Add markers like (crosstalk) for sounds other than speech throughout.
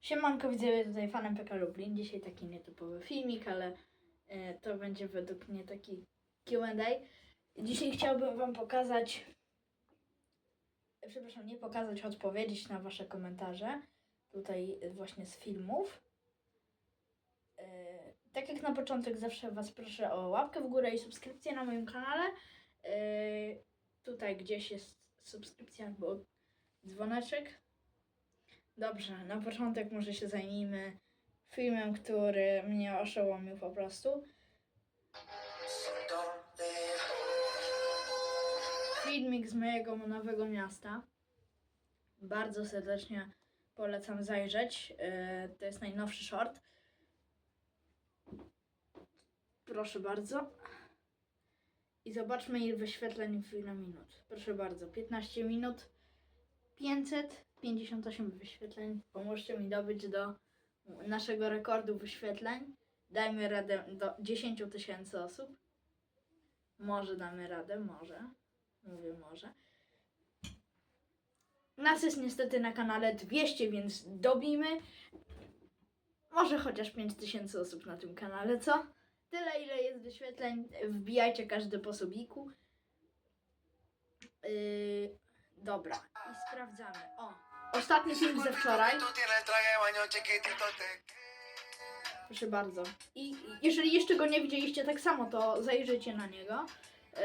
Siemanko, widzowie, tutaj fanem PK Lublin. Dzisiaj taki nietypowy filmik, ale e, to będzie według mnie taki Q&A. Dzisiaj chciałbym wam pokazać, e, przepraszam, nie pokazać, odpowiedzieć na wasze komentarze. Tutaj e, właśnie z filmów. E, tak jak na początek zawsze was proszę o łapkę w górę i subskrypcję na moim kanale. E, tutaj gdzieś jest subskrypcja albo dzwoneczek. Dobrze, na początek może się zajmijmy filmem, który mnie oszołomił po prostu. Filmik z mojego nowego miasta. Bardzo serdecznie polecam zajrzeć. Yy, To jest najnowszy short. Proszę bardzo. I zobaczmy ile wyświetleń w ile minut. Proszę bardzo, 15 minut. 558 wyświetleń. Pomóżcie mi dobyć do naszego rekordu wyświetleń. Dajmy radę do 10 tysięcy osób. Może damy radę, może. Mówię może. Nas jest niestety na kanale 200, więc dobijmy. Może chociaż 5000 osób na tym kanale, co? Tyle ile jest wyświetleń. Wbijajcie każdy po sobiku. Yy, dobra, i sprawdzamy. O, ostatni film ze wczoraj. Proszę bardzo. I i jeżeli jeszcze go nie widzieliście tak samo, to zajrzyjcie na niego yy,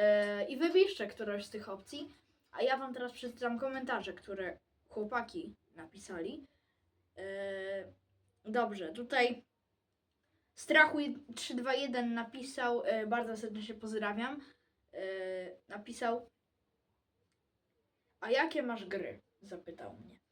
i wybierzcie którąś z tych opcji. A ja wam teraz przeczytam komentarze, które chłopaki napisali. Yy, dobrze, tutaj Strachu 321 napisał, yy, bardzo serdecznie pozdrawiam, yy, napisał A jakie masz gry? Zapytał mnie.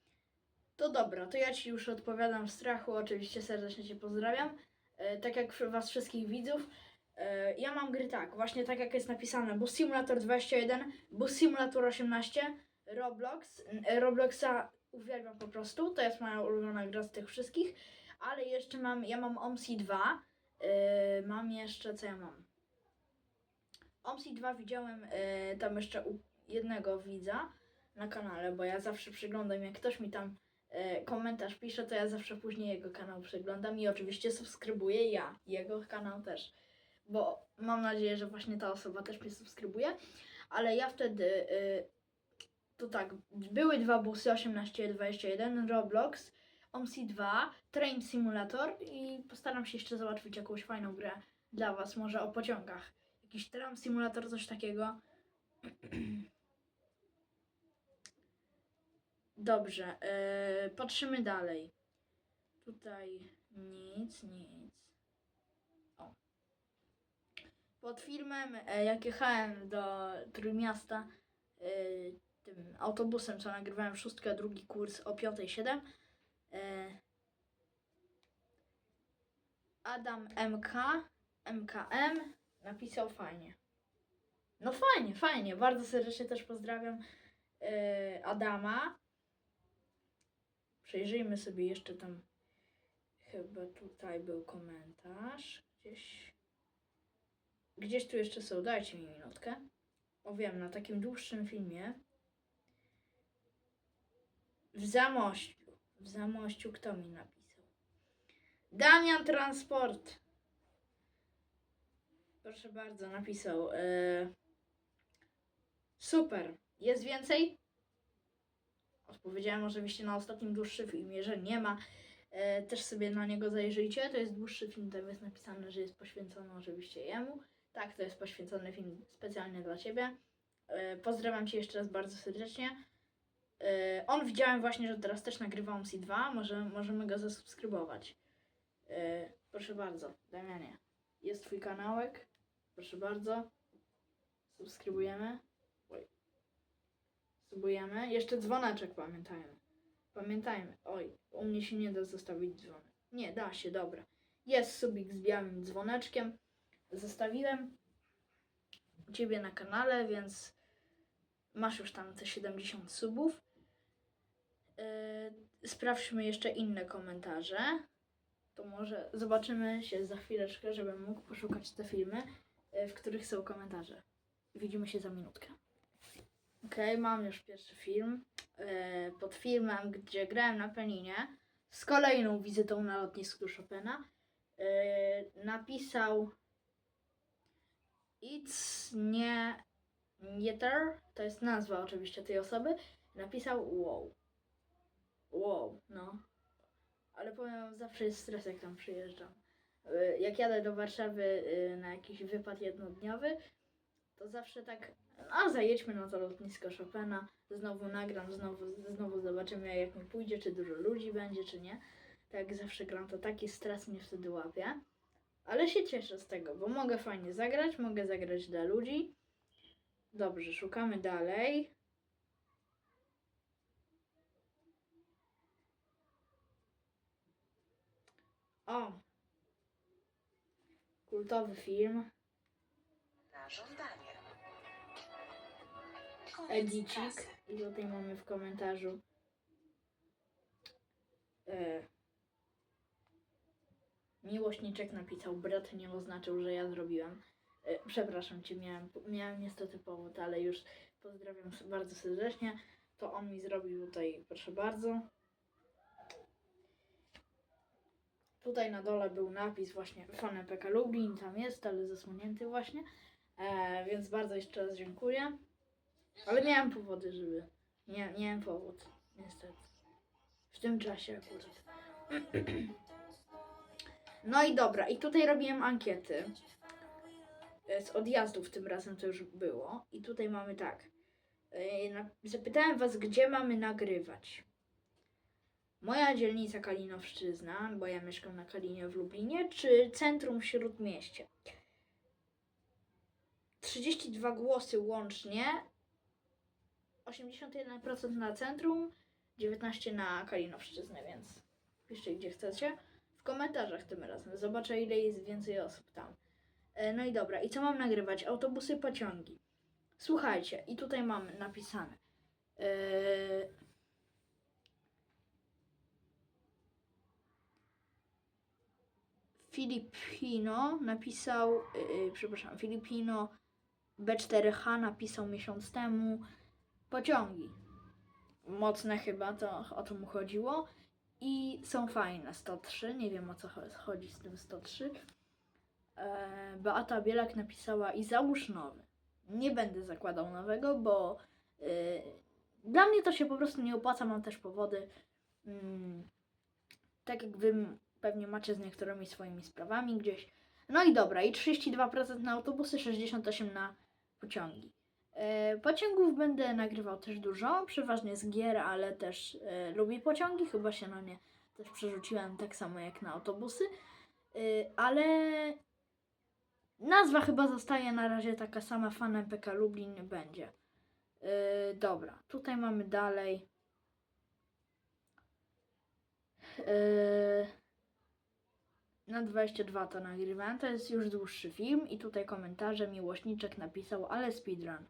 To dobra, to ja Ci już odpowiadam w strachu, oczywiście serdecznie Cię pozdrawiam. E, tak jak Was wszystkich widzów. E, ja mam gry tak, właśnie tak jak jest napisane. Bus Simulator 21, Bus Simulator 18, Roblox. E, Robloxa uwielbiam po prostu, to jest moja ulubiona gra z tych wszystkich. Ale jeszcze mam, ja mam OMSI 2. E, mam jeszcze, co ja mam? OMSI 2 widziałem e, tam jeszcze u jednego widza na kanale, bo ja zawsze przyglądam, jak ktoś mi tam komentarz pisze, to ja zawsze później jego kanał przeglądam i oczywiście subskrybuję ja, jego kanał też. Bo mam nadzieję, że właśnie ta osoba też mnie subskrybuje. Ale ja wtedy, e, to tak, były dwa busy 18 i 21, Roblox, OMSI 2, Train Simulator i postaram się jeszcze załatwić jakąś fajną grę dla Was, może o pociągach. Jakiś Tram Simulator, coś takiego. (clears throat) Dobrze, yy, patrzymy dalej. Tutaj nic, nic. O. Pod filmem, e, jak jechałem do Trójmiasta e, tym autobusem, co nagrywałem szóstkę, drugi kurs o 5.07, e, Adam MK, MKM napisał fajnie. No fajnie, fajnie. Bardzo serdecznie też pozdrawiam Adama. Przejrzyjmy sobie jeszcze tam. Chyba tutaj był komentarz. Gdzieś. Gdzieś tu jeszcze są. Dajcie mi minutkę. O wiem, na takim dłuższym filmie. W Zamościu. W Zamościu kto mi napisał? Damian Transport. Proszę bardzo, napisał. E, super. Jest więcej? Odpowiedziałem oczywiście na ostatnim dłuższym filmie, że nie ma. E, też sobie na niego zajrzyjcie. To jest dłuższy film, tam jest napisane, że jest poświęcony oczywiście jemu. Tak, to jest poświęcony film specjalnie dla Ciebie. E, pozdrawiam Cię jeszcze raz bardzo serdecznie. E, on widziałem właśnie, że teraz też nagrywa OMSI 2. Może możemy go zasubskrybować. E, proszę bardzo, Damianie. Jest Twój kanałek. Proszę bardzo. Subskrybujemy. Oj. Subujemy. Jeszcze dzwoneczek pamiętajmy. Pamiętajmy. Oj, u mnie się nie da zostawić dzwonek. Nie, da się, dobra. Jest subik z białym dzwoneczkiem. Zostawiłem u Ciebie na kanale, więc masz już tam te 70 subów. Yy, sprawdźmy jeszcze inne komentarze. To może zobaczymy się za chwileczkę, żebym mógł poszukać te filmy, yy, w których są komentarze. Widzimy się za minutkę. Okej, mam już pierwszy film. Yy, pod filmem, gdzie grałem na pianinie, z kolejną wizytą na lotnisku Chopina. Yy, napisał It's nie Nieter, to jest nazwa oczywiście tej osoby. Napisał wow. Wow, no. Ale powiem zawsze jest stres jak tam przyjeżdżam. Yy, Jak jadę do Warszawy na jakiś wypad jednodniowy, to zawsze tak, a zajedźmy na to lotnisko Chopina, znowu nagram, znowu, znowu zobaczymy jak mi pójdzie, czy dużo ludzi będzie, czy nie. Tak jak zawsze gram, to taki stres mnie wtedy łapie. Ale się cieszę z tego, bo mogę fajnie zagrać, mogę zagrać dla ludzi. Dobrze, szukamy dalej. O! Kultowy film. Na żądanie. Edicik. trasy. I tutaj mamy w komentarzu. E, miłośniczek napisał, brat nie oznaczył, że ja zrobiłem. E, przepraszam cię, miałem, miałem niestety powód, ale już pozdrawiam bardzo serdecznie. To on mi zrobił tutaj, proszę bardzo. Tutaj na dole był napis właśnie fan MPK Lublin, tam jest, ale zasłonięty właśnie. E, więc bardzo jeszcze raz dziękuję. Ale miałem powody, żeby. Nie, miałem powód, niestety. W tym czasie akurat. (clears throat) No i dobra, i tutaj robiłem ankiety. E, Z odjazdów tym razem to już było. I tutaj mamy tak. E, Zapytałem was, gdzie mamy nagrywać. Moja dzielnica Kalinowszczyzna, bo ja mieszkam na Kalinie w Lublinie, czy centrum Śródmieście? 32 głosy łącznie, 81% na centrum, 19% na Kalinowszczyznę, więc piszcie gdzie chcecie. W komentarzach tym razem. Zobaczę ile jest więcej osób tam. E, No i dobra, i co mam nagrywać? Autobusy, pociągi. Słuchajcie, i tutaj mamy napisane. E, Filipino napisał, yy, przepraszam, Filipino B4H napisał miesiąc temu pociągi. Mocne chyba, to o to mu chodziło. I są fajne, 103, nie wiem o co cho- chodzi z tym 103. E, Beata Bielak napisała i załóż nowy. Nie będę zakładał nowego, bo y, dla mnie to się po prostu nie opłaca, mam też powody. Mm, tak jak wy pewnie macie z niektórymi swoimi sprawami gdzieś. No i dobra, i 32% na autobusy, 68% na pociągi. E, pociągów będę nagrywał też dużo, przeważnie z gier, ale też e, lubię pociągi, chyba się na nie też przerzuciłem tak samo jak na autobusy. E, ale nazwa chyba zostaje na razie taka sama, fan MPK Lublin będzie. Dobra, tutaj mamy dalej. Na 22 to nagrywałem, to jest już dłuższy film i tutaj komentarze miłośniczek napisał, ale speedrun.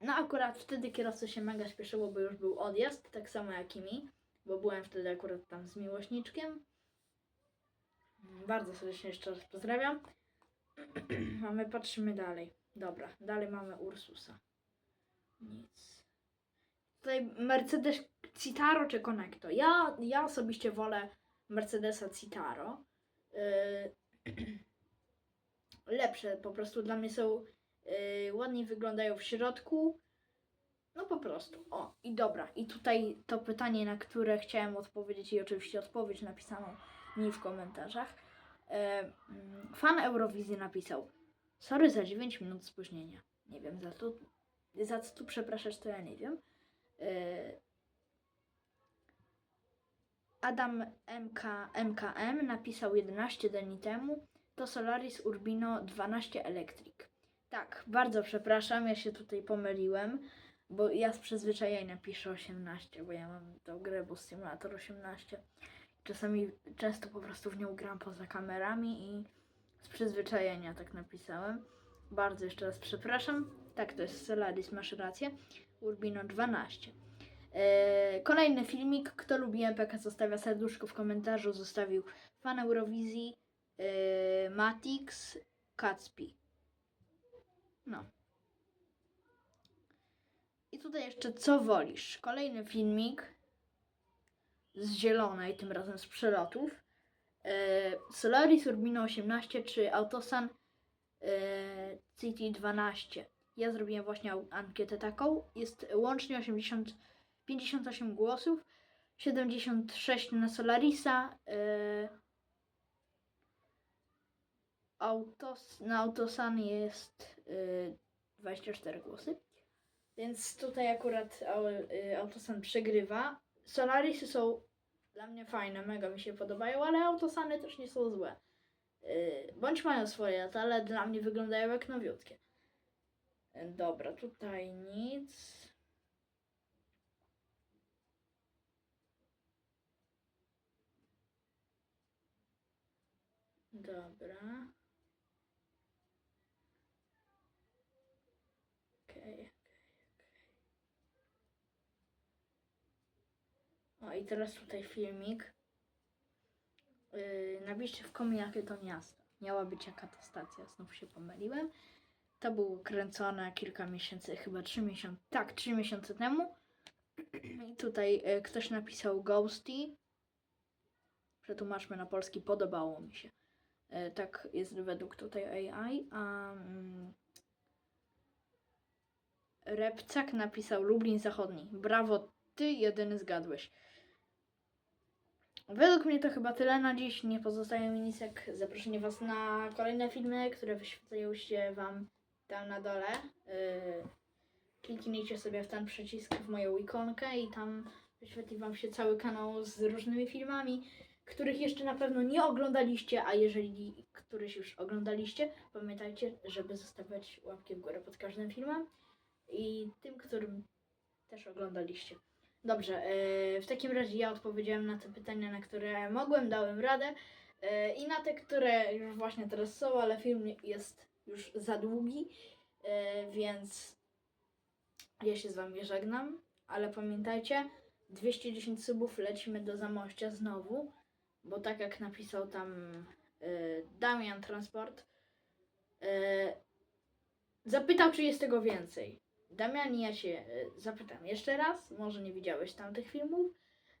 No akurat wtedy kierowca się mega śpieszyło, bo już był odjazd, tak samo jak i mi, bo byłem wtedy akurat tam z miłośniczkiem. Bardzo serdecznie jeszcze raz pozdrawiam. (clears throat) mamy, patrzymy dalej. Dobra, dalej mamy Ursusa. Nic. Tutaj Mercedes Citaro czy Conecto. Ja, ja osobiście wolę Mercedesa Citaro. Yy, (clears throat) lepsze po prostu dla mnie są yy, ładniej wyglądają w środku. No po prostu. O, i dobra. I tutaj to pytanie, na które chciałem odpowiedzieć i oczywiście odpowiedź napisaną mi w komentarzach. Mm, fan Eurowizji napisał Sorry za 9 minut spóźnienia. Nie wiem, za to, za co tu przepraszać, to ja nie wiem. Yy, Adam MK, MKM napisał 11 dni temu, to Solaris Urbino 12 Electric. Tak, bardzo przepraszam, ja się tutaj pomyliłem, bo ja z przyzwyczajenia piszę 18, bo ja mam tą grę Bus Simulator 18. Czasami, często po prostu w nią gram poza kamerami i z przyzwyczajenia tak napisałem. Bardzo jeszcze raz przepraszam. Tak, to jest Solaris, masz rację. Urbino 12. Eee, kolejny filmik. Kto lubi MPK, zostawia serduszko w komentarzu. Zostawił fan Eurowizji, eee, Matix, Kacpi. No. I tutaj jeszcze co wolisz. Kolejny filmik. z zielonej, tym razem z przelotów. E, Solaris Urbino 18 czy Autosan e, CT12. Ja zrobiłem właśnie ankietę taką. Jest łącznie 80, 58 głosów, 76 na Solarisa. E, Autos, na Autosan jest e, 24 głosy. Więc tutaj akurat y, Autosan przegrywa. Solarisy są dla mnie fajne, mega mi się podobają, ale Autosany też nie są złe. Y, Bądź mają swoje lata, ale dla mnie wyglądają jak nowiutkie. Y, Dobra, tutaj nic. Dobra. Okej. O i teraz tutaj filmik. Yy, napiszcie w komie jakie to miasto. Miała być jaka to stacja, znów się pomyliłem. To było kręcone kilka miesięcy, chyba trzy miesiące, tak, trzy miesiące temu. I tutaj y, ktoś napisał Ghosty. Przetłumaczmy na polski, podobało mi się. Y, tak jest według tutaj AI. A mm, Repcak napisał Lublin Zachodni. Brawo, ty jedyny zgadłeś. Według mnie to chyba tyle na dziś. Nie pozostaje mi nic jak zaproszenie Was na kolejne filmy, które wyświetlają się Wam tam na dole. Yy, kliknijcie sobie w ten przycisk w moją ikonkę i tam wyświetli Wam się cały kanał z różnymi filmami, których jeszcze na pewno nie oglądaliście, a jeżeli któryś już oglądaliście, pamiętajcie, żeby zostawiać łapki w górę pod każdym filmem i tym, którym też oglądaliście. Dobrze, e, w takim razie ja odpowiedziałem na te pytania, na które mogłem, dałem radę e, i na te, które już właśnie teraz są, ale film jest już za długi, e, więc ja się z Wami żegnam, ale pamiętajcie, 210 subów lecimy do Zamościa znowu, bo tak jak napisał tam Damian Transport, zapytał, czy jest tego więcej. Damian, ja się e, zapytam jeszcze raz, może nie widziałeś tamtych filmów,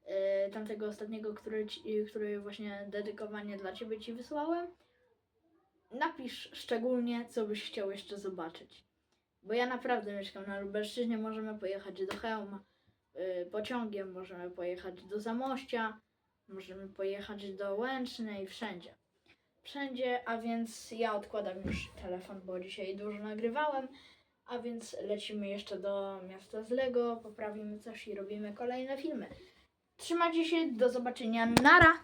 e, tamtego ostatniego, który, ci, który właśnie dedykowanie dla Ciebie Ci wysłałem. Napisz szczególnie, co byś chciał jeszcze zobaczyć. Bo ja naprawdę mieszkam na Lubelszczyźnie, możemy pojechać do Chełma e, pociągiem, możemy pojechać do Zamościa, możemy pojechać do Łęcznej, wszędzie. Wszędzie, a więc ja odkładam już telefon, bo dzisiaj dużo nagrywałem. A więc lecimy jeszcze do miasta z Lego, poprawimy coś i robimy kolejne filmy. Trzymajcie się, do zobaczenia, nara!